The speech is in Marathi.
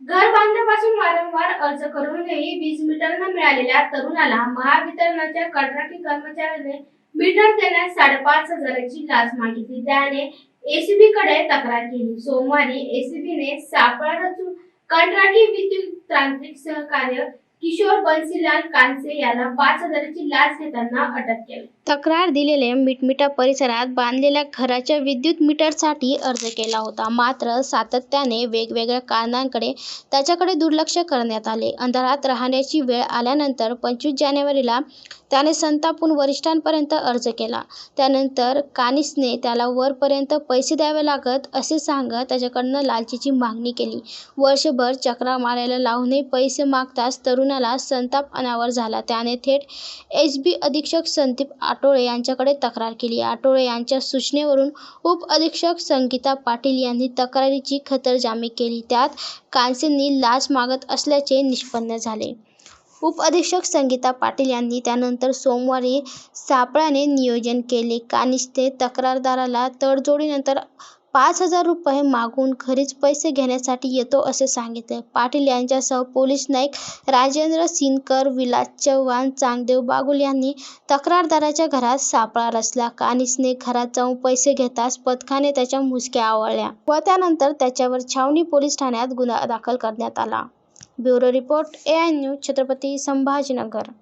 घर बांधण्यापासून वारंवार अर्ज करूनही वीज मीटर न मिळालेल्या तरुणाला महावितरणाच्या कंत्राटी कर्मचाऱ्याने मीटर देण्यास साडेपाच हजाराची लाच मागितली. त्याने एसीबी कडे तक्रार केली. सोमवारी एसीबीने सापळा रचून कंत्राटी विद्युत तांत्रिक सहकार्य किशोर बन्सीलाल कांसे याला पाच हजाराची लाच घेताना अटक केली. तक्रार दिलेले मिटमिटा परिसरात बांधलेल्या घराच्या विद्युत मीटरसाठी अर्ज केला होता. मात्र सातत्याने वेगवेगळ्या कारणांकडे त्याच्याकडे दुर्लक्ष करण्यात आले. अंधारात राहण्याची वेळ आल्यानंतर पंचवीस जानेवारीला त्याने संतापून वरिष्ठांपर्यंत अर्ज केला. त्यानंतर कानिसने त्याला वरपर्यंत पैसे द्यावे लागत असे सांगत त्याच्याकडनं लालचीची मागणी केली. वर्षभर चक्रा मारायला लावूनही पैसे मागताच तरुणाला संताप अनावर झाला. त्याने थेट एस बी अधीक्षक संदीप आटोळे यांच्याकडे तक्रार केली. आटोळे यांच्या सूचनेवरून उप अधीक्षक संगीता पाटील यांनी तक्रारीची खतरजामी केली. त्यात कांसेंनी लाच मागत असल्याचे निष्पन्न झाले. उप अधीक्षक संगीता पाटील यांनी त्यानंतर सोमवारी सापळ्याने नियोजन केले. कानिस्ते तक्रारदाराला तडजोडीनंतर पाच हजार रुपये मागून खरीच पैसे घेण्यासाठी येतो असे सांगितले. पाटील यांच्यासह पोलीस नाईक राजेंद्र सिनकर विलास चव्हाण चांगदेव बागुल यांनी तक्रारदाराच्या घरात सापळा रचला. कानिसने घरात जाऊन पैसे घेताच पथकाने त्याच्या मुसक्या आवळल्या व त्यानंतर त्याच्यावर छावणी पोलीस ठाण्यात गुन्हा दाखल करण्यात आला. Bureau report A I news Chhatrapati Sambhajinagar.